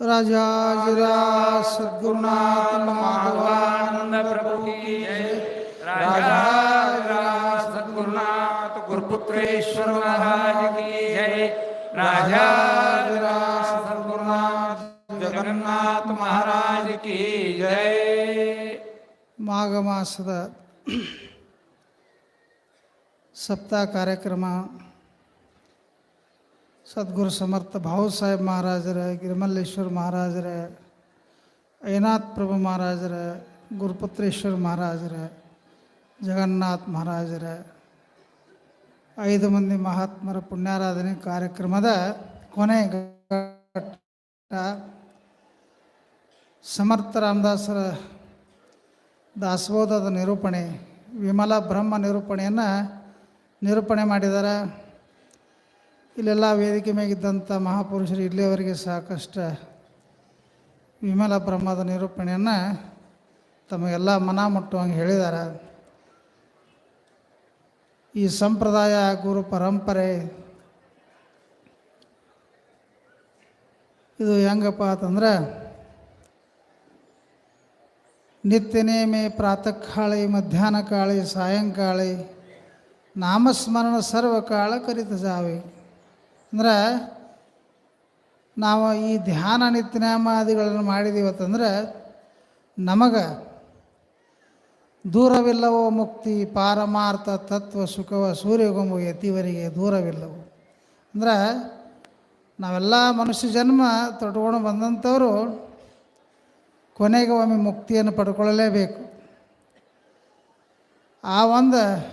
राजा जरा सद्गुरुनाथ माधवानंद प्रभु की जय राजा जरा सद्गुरुनाथ गुरुपुत्रेश्वर महाराज की जय राजा जरा सद्गुरुनाथ जगन्नाथ महाराज की जय माघ मास सप्ताह कार्यक्रम ಸದ್ಗುರು ಸಮರ್ಥ ಭಾವು ಸಾಹೇಬ್ ಮಹಾರಾಜರ, ಗಿರಿಮಲ್ಲೇಶ್ವರ ಮಹಾರಾಜರ, ಐನಾಥ್ ಪ್ರಭು ಮಹಾರಾಜರ, ಗುರುಪುತ್ರೇಶ್ವರ ಮಹಾರಾಜರ, ಜಗನ್ನಾಥ್ ಮಹಾರಾಜರ, ಐದು ಮಂದಿ ಮಹಾತ್ಮರ ಪುಣ್ಯಾರಾಧನೆ ಕಾರ್ಯಕ್ರಮದ ಕೊನೆ ಸಮರ್ಥ ರಾಮದಾಸರ ದಾಸಬೋಧದ ನಿರೂಪಣೆ, ವಿಮಲ ಬ್ರಹ್ಮ ನಿರೂಪಣೆಯನ್ನು ನಿರೂಪಣೆ ಮಾಡಿದ್ದಾರೆ. ಇಲ್ಲೆಲ್ಲ ವೇದಿಕೆ ಮೇಗಿದ್ದಂಥ ಮಹಾಪುರುಷರು ಇಲ್ಲಿಯವರೆಗೆ ಸಾಕಷ್ಟು ವಿಮಲ ಬ್ರಹ್ಮದ ನಿರೂಪಣೆಯನ್ನು ತಮಗೆಲ್ಲ ಮನ ಮುಟ್ಟುವಂಗೆ ಹೇಳಿದ್ದಾರೆ. ಈ ಸಂಪ್ರದಾಯ, ಗುರು ಪರಂಪರೆ, ಇದು ಹೆಂಗಪ್ಪ ಅಂತಂದ್ರೆ ನಿತ್ಯ ಮೇ ಪ್ರಾತಃ ಕಾಳೆ ಮಧ್ಯಾಹ್ನ ಕಾಳಿ ಸಾಯಂಕಾಳಿ, ನಾಮಸ್ಮರಣ ಸರ್ವಕಾಲ ಕರಿತ ಜಾವೆ. ಅಂದ್ರೆ ನಾವು ಈ ಧ್ಯಾನ ನಿತ್ಯನಾಮಾದಿಗಳನ್ನು ಮಾಡಿದೀವತ್ತಂದ್ರೆ ನಮಗೆ ದೂರವಿಲ್ಲವೋ ಮುಕ್ತಿ, ಪಾರಮಾರ್ಥ, ತತ್ವ, ಸುಖವ, ಸೂರ್ಯಗೊಂಬು ಯತಿವರಿಗೆ ದೂರವಿಲ್ಲವೋ. ಅಂದ್ರೆ ನಾವೆಲ್ಲ ಮನುಷ್ಯ ಜನ್ಮ ತೊಟ್ಕೊಂಡು ಬಂದಂಥವರು ಕೊನೆಗೆ ಒಮ್ಮೆ ಮುಕ್ತಿಯನ್ನು ಪಡ್ಕೊಳ್ಳಲೇಬೇಕು. ಆ ಒಂದು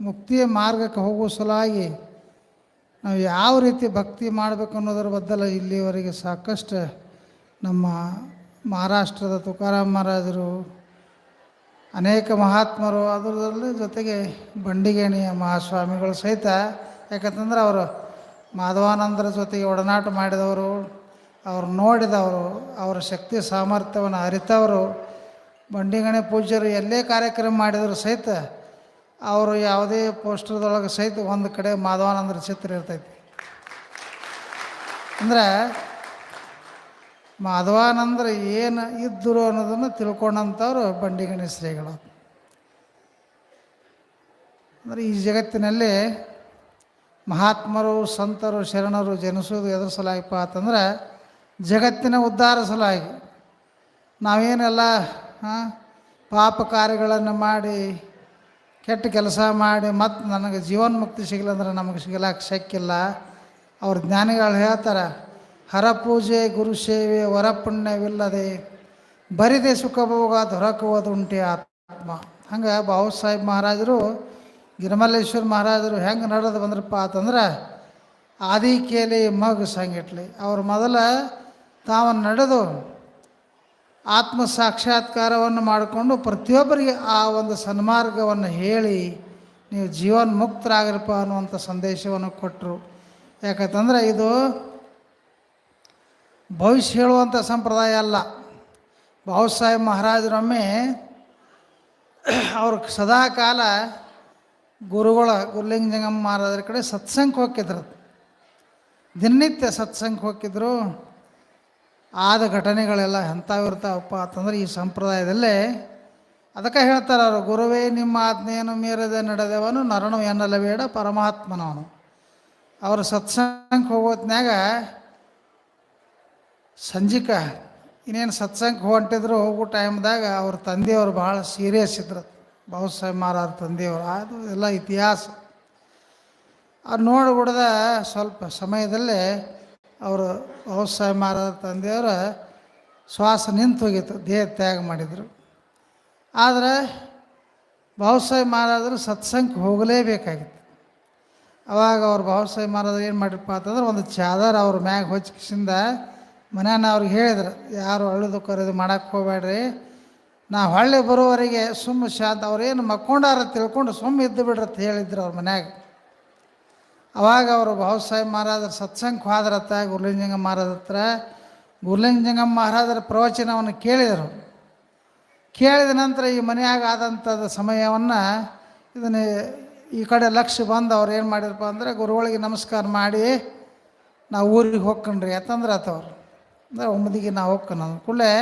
ಮುಕ್ತಿಯ ಮಾರ್ಗಕ್ಕೆ ಹೋಗುವ ಸಲುವಾಗಿ ನಾವು ಯಾವ ರೀತಿ ಭಕ್ತಿ ಮಾಡಬೇಕು ಅನ್ನೋದ್ರ ಬದಲು ಇಲ್ಲಿವರೆಗೆ ಸಾಕಷ್ಟು ನಮ್ಮ ಮಹಾರಾಷ್ಟ್ರದ ತುಕಾರಾಮ್ ಮಹಾರಾಜರು, ಅನೇಕ ಮಹಾತ್ಮರು ಅದರಲ್ಲಿ ಜೊತೆಗೆ ಬಂಡಿಗೇಣಿಯ ಮಹಾಸ್ವಾಮಿಗಳು ಸಹಿತ, ಯಾಕಂತಂದ್ರೆ ಅವರು ಮಾಧವಾನಂದರ ಜೊತೆಗೆ ಒಡನಾಟ ಮಾಡಿದವರು, ಅವ್ರು ನೋಡಿದವರು, ಅವರ ಶಕ್ತಿ ಸಾಮರ್ಥ್ಯವನ್ನು ಅರಿತವರು, ಬಂಡಿಗಣೆ ಪೂಜ್ಯರು ಎಲ್ಲೇ ಕಾರ್ಯಕ್ರಮ ಮಾಡಿದರೂ ಸಹಿತ ಅವರು ಯಾವುದೇ ಪೋಸ್ಟರ್ದೊಳಗೆ ಸಹಿತ ಒಂದು ಕಡೆ ಮಾಧವಾನಂದರ ಚಿತ್ರ ಇರ್ತೈತಿ. ಅಂದ್ರೆ ಮಾಧವಾನಂದ್ರ ಏನು ಇದ್ದರು ಅನ್ನೋದನ್ನು ತಿಳ್ಕೊಂಡಂಥವ್ರು ಬಂಡಿಗಣಿ ಶ್ರೀಗಳು ಅಂದರೆ ಈ ಜಗತ್ತಿನಲ್ಲಿ ಮಹಾತ್ಮರು, ಸಂತರು, ಶರಣರು ಜನಿಸೋದು ಎದುರು ಸಲುವಾಗಿಪ್ಪ ಅಂತಂದ್ರೆ ಜಗತ್ತಿನ ಉದ್ಧಾರ ಸಲಾಗಿ ನಾವೇನೆಲ್ಲ ಪಾಪ ಕಾರ್ಯಗಳನ್ನು ಮಾಡಿ ಕೆಟ್ಟ ಕೆಲಸ ಮಾಡಿ ಮತ್ತು ನನಗೆ ಜೀವನ್ಮುಕ್ತಿ ಸಿಗಲಂದ್ರೆ ನಮಗೆ ಸಿಗಲಾಕೆ ಶಕ್ಕಿಲ್ಲ. ಅವ್ರ ಜ್ಞಾನಿಗಳು ಹೇಳ್ತಾರೆ ಹರಪೂಜೆ ಗುರು ಸೇವೆ ವರಪುಣ್ಯವಿಲ್ಲದೆ ಬರಿದೆ ಸುಖಭೋಗ ದೊರಕುವುದುಂಟೆ ಆತ್ಮ. ಹಂಗೆ ಬಾಬು ಸಾಹೇಬ್ ಮಹಾರಾಜರು, ಗಿರಿಮಲ್ಲೇಶ್ವರ ಮಹಾರಾಜರು ಹೆಂಗೆ ನಡೆದು ಬಂದ್ರಪ್ಪ ಅಂತಂದ್ರೆ, ಆದಿ ಕೇಲಿ ಮಗು ಸಂಗಿಟ್ಲಿ. ಅವ್ರು ಮೊದಲ ತಾವು ನಡೆದು ಆತ್ಮ ಸಾಕ್ಷಾತ್ಕಾರವನ್ನು ಮಾಡಿಕೊಂಡು ಪ್ರತಿಯೊಬ್ಬರಿಗೆ ಆ ಒಂದು ಸನ್ಮಾರ್ಗವನ್ನು ಹೇಳಿ ನೀವು ಜೀವನ್ ಮುಕ್ತರಾಗಿರಪ್ಪ ಅನ್ನುವಂಥ ಸಂದೇಶವನ್ನು ಕೊಟ್ಟರು. ಯಾಕಂತಂದ್ರೆ ಇದು ಭವಿಷ್ಯ ಹೇಳುವಂಥ ಸಂಪ್ರದಾಯ ಅಲ್ಲ. ಬಾಬು ಸಾಹೇಬ್ ಮಹಾರಾಜರೊಮ್ಮೆ ಅವ್ರ ಸದಾ ಕಾಲ ಗುರುಗಳ ಗುರುಲಿಂಗ ಜಂಗಮ್ಮ ಮಹಾರಾಜರ ಕಡೆ ಸತ್ಸಂಗಕ್ಕೆ ಹೋಗಿದ್ರು ದಿನನಿತ್ಯ ಸತ್ಸಂಗಕ್ಕೆ ಹೋಗಿದ್ರು ಆದ ಘಟನೆಗಳೆಲ್ಲ ಎಂಥವಿರ್ತಾವಪ್ಪ ಅಂತಂದ್ರೆ ಈ ಸಂಪ್ರದಾಯದಲ್ಲೇ ಅದಕ್ಕೆ ಹೇಳ್ತಾರೆ ಅವರು, ಗುರುವೇ, ನಿಮ್ಮ ಆಜ್ಞೆಯನ್ನು ಮೀರದೆ ನಡೆದವನು ನರನು ಎನ್ನಲಬೇಡ, ಪರಮಾತ್ಮನವನು. ಅವರು ಸತ್ಸಂಗಕ್ಕೆ ಹೋಗೋತ್ನಾಗ ಸಂಜಿಕ ಇನ್ನೇನು ಸತ್ಸಂಗಕ್ಕೆ ಹೊಂಟಿದ್ರು ಹೋಗೋ ಟೈಮ್ದಾಗ ಅವ್ರ ತಂದೆಯವರು ಭಾಳ ಸೀರಿಯಸ್ ಇದ್ರು. ಬಾಬುಸಾಹೇಬ್ ಮಹಾರಾಜ ತಂದೆಯವರು, ಅದು ಎಲ್ಲ ಇತಿಹಾಸ. ಅವ್ರು ನೋಡಿಬಿಡ್ದ ಸ್ವಲ್ಪ ಸಮಯದಲ್ಲೇ ಅವರು ಬಾಬುಸಾಹೇಬ್ ಮಹಾರಾಜ ತಂದೆಯವರ ಶ್ವಾಸ ನಿಂತು ಹೋಗಿತ್ತು, ದೇಹ ತ್ಯಾಗ ಮಾಡಿದರು. ಆದರೆ ಬಾಬುಸಾಹೇಬ್ ಮಹಾರಾಜರು ಸತ್ಸಂಗಕ್ಕೆ ಹೋಗಲೇಬೇಕಾಗಿತ್ತು. ಅವಾಗ ಅವ್ರು ಬಾಬುಸಾಹೇಬ್ ಮಹಾರಾಜರು ಏನು ಮಾಡಿರಪ್ಪ ಅಂತಂದ್ರೆ ಒಂದು ಚಾದರ್ ಅವ್ರ ಮ್ಯಾಗ ಹೊಚ್ಕಿಸಿಂದ ಮನೆಯನ್ನು ಅವ್ರಿಗೆ ಹೇಳಿದ್ರು, ಯಾರು ಅಳುದು ಕರೆದು ಮಾಡಕ್ಕೆ ಹೋಗ್ಬೇಡ್ರಿ. ನಾ ಹೊಳ್ಳಿ ಬರೋವರೆಗೆ ಸುಮ್ಮ ಶಾಂತ ಅವ್ರೇನು ಮಕ್ಕೊಂಡಾರ ತಿಳ್ಕೊಂಡು ಸುಮ್ಮ ಇದ್ದು ಬಿಡ್ರಿ ಅಂತ ಹೇಳಿದ್ರು ಅವ್ರ ಮನ್ಯಾಗ. ಅವಾಗ ಅವರು ಬಾಬಾಸಾಹೇಬ್ ಮಹಾರಾಜರ ಸತ್ಸಂಗಕ್ಕೆ ಹೋದ್ರತ್ತ ಗುರುಲಿಂಗಂಗ ಮಹಾರಾಜ ಹತ್ರ ಗುರುಲಿಂಗಂಗಮ್ಮ ಮಹಾರಾಜರ ಪ್ರವಚನವನ್ನು ಕೇಳಿದರು. ಕೇಳಿದ ನಂತರ ಈ ಮನೆಯಾಗ ಆದಂಥದ್ದು ಸಮಯವನ್ನು ಇದನ್ನು ಈ ಕಡೆ ಲಕ್ಷ್ಯ ಬಂದು ಅವ್ರು ಏನು ಮಾಡಿದ್ರಪ್ಪ ಅಂದರೆ, ಗುರುಗಳಿಗೆ ನಮಸ್ಕಾರ ಮಾಡಿ, ನಾವು ಊರಿಗೆ ಹೋಗ್ಕೊಂಡ್ರಿ, ಯಾಕಂದ್ರೆ ಆತವ್ರು ಅಂದ್ರೆ ಒಮ್ಮದಿಗೆ ನಾವು ಹೋಗ್ಕೊಂಡು ಕೂಡಲೇ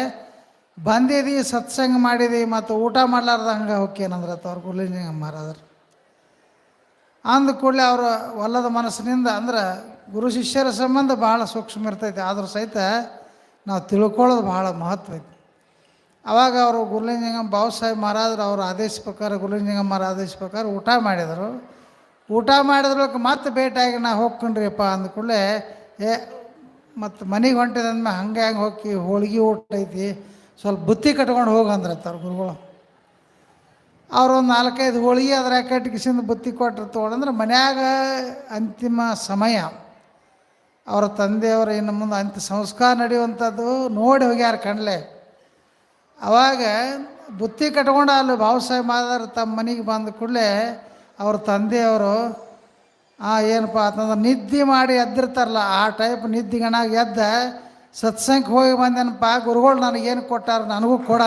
ಬಂದಿದ್ದೀವಿ ಸತ್ಸಂಗ ಮಾಡಿದಿ, ಮತ್ತು ಊಟ ಮಾಡ್ಲಾರ್ದ ಹಂಗೆ ಹೋಗ್ಯೇನಂದ್ರೆ ಆತವ್ರು ಗುರುಲಿಂಗ ಮಹಾರಾಜರು. ಅಂದ ಕೂಡಲೇ ಅವರು ಒಲ್ಲದ ಮನಸ್ಸಿನಿಂದ ಅಂದ್ರೆ ಗುರು ಶಿಷ್ಯರ ಸಂಬಂಧ ಭಾಳ ಸೂಕ್ಷ್ಮ ಇರ್ತೈತೆ. ಆದರೂ ಸಹಿತ ನಾವು ತಿಳ್ಕೊಳ್ಳೋದು ಭಾಳ ಮಹತ್ವ ಐತಿ. ಆವಾಗ ಅವರು ಗುರುಲಿಂಗಂ ಬಾಬಾಸಾಹೇಬ್ ಮಹಾರಾಜರು ಅವ್ರ ಆದೇಶ ಪ್ರಕಾರ ಗುರುಲಿಂಗಂ ಮಹಾರಾಜ ಆದೇಶ ಪ್ರಕಾರ ಊಟ ಮಾಡಿದರು. ಊಟ ಮಾಡಿದ್ರೊಳಗೆ ಮತ್ತೆ ಭೇಟಿಯಾಗಿ ನಾ ಹೋಗ್ಕೊಂಡ್ರಿಪ್ಪ ಅಂದ ಕೂಡಲೇ, ಏ, ಮತ್ತು ಮನೆಗೆ ಹೊಂಟಿದಂದ್ಮೇಲೆ ಹಂಗೆ ಹಂಗೆ ಹೋಗಿ ಹೋಳಿಗೆ ಊಟ ಐತಿ. ಸ್ವಲ್ಪ ಬುತ್ತಿ ಕಟ್ಕೊಂಡು ಹೋಗಂದ್ರತ್ತ ಅವ್ರು ಗುರುಗಳು. ಅವ್ರು ಒಂದು ನಾಲ್ಕೈದು ಹೋಳಿಗೆ ಅದ್ರ ಕಟ್ಟಿಗೆಸಿಂದ ಬುತ್ತಿ ಕೊಟ್ಟರು ತೊಗೊಂಡ್ರೆ ಮನ್ಯಾಗ ಅಂತಿಮ ಸಮಯ. ಅವರ ತಂದೆಯವರ ಇನ್ನು ಮುಂದೆ ಅಂತ್ಯ ಸಂಸ್ಕಾರ ನಡೆಯುವಂಥದ್ದು ನೋಡಿ ಹೋಗ್ಯಾರ ಕಣ್ಲೆ. ಅವಾಗ ಬುತ್ತಿ ಕಟ್ಕೊಂಡು ಅಲ್ಲಿ ಬಾಬಾಸಾಹೇಬ್ ಮಾದಾರ ತಮ್ಮ ಮನೆಗೆ ಬಂದ ಕೂಡಲೇ ಅವ್ರ ತಂದೆಯವರು, ಆ, ಏನಪ್ಪ ಅಂತಂದ್ರೆ ನಿದ್ದೆ ಮಾಡಿ ಎದ್ದಿರ್ತಾರಲ್ಲ, ಆ ಟೈಪ್ ನಿದ್ದೆಗಣಾಗ ಎದ್ದ ಸತ್ಸಂಗಕ್ಕೆ ಹೋಗಿ ಬಂದೇನಪ್ಪ, ಗುರುಗಳು ನನಗೇನು ಕೊಟ್ಟಾರ ನನಗೂ ಕೊಡ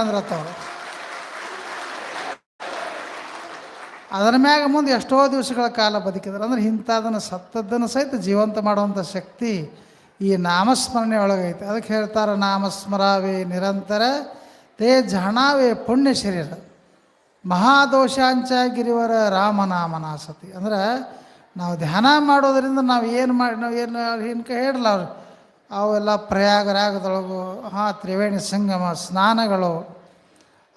ಅದರ ಮ್ಯಾಗ ಮುಂದೆ ಎಷ್ಟೋ ದಿವಸಗಳ ಕಾಲ ಬದುಕಿದ್ರು. ಅಂದ್ರೆ ಇಂಥದನ್ನು ಸತ್ತದ್ದನ್ನು ಸಹಿತ ಜೀವಂತ ಮಾಡುವಂಥ ಶಕ್ತಿ ಈ ನಾಮಸ್ಮರಣೆ ಒಳಗೈತೆ. ಅದಕ್ಕೆ ಹೇಳ್ತಾರೆ, ನಾಮಸ್ಮರಾವೇ ನಿರಂತರ ತೇ ಜಹಣಾವೇ ಪುಣ್ಯ ಶರೀರ. ಮಹಾದೋಷಾಂಚ ಗಿರಿವರ ರಾಮನಾಮನಾಸತಿ. ಅಂದ್ರೆ ನಾವು ಧ್ಯಾನ ಮಾಡೋದರಿಂದ ನಾವು ಏನು ಮಾಡಿ ನಾವು ಏನು ಹಿಂಕ ಹೇಳಲ್ಲ ಅವರು, ಅವೆಲ್ಲ ಪ್ರಯಾಗರಾಗದೊಳಗು, ಹಾಂ, ತ್ರಿವೇಣಿ ಸಂಗಮ, ಸ್ನಾನಗಳು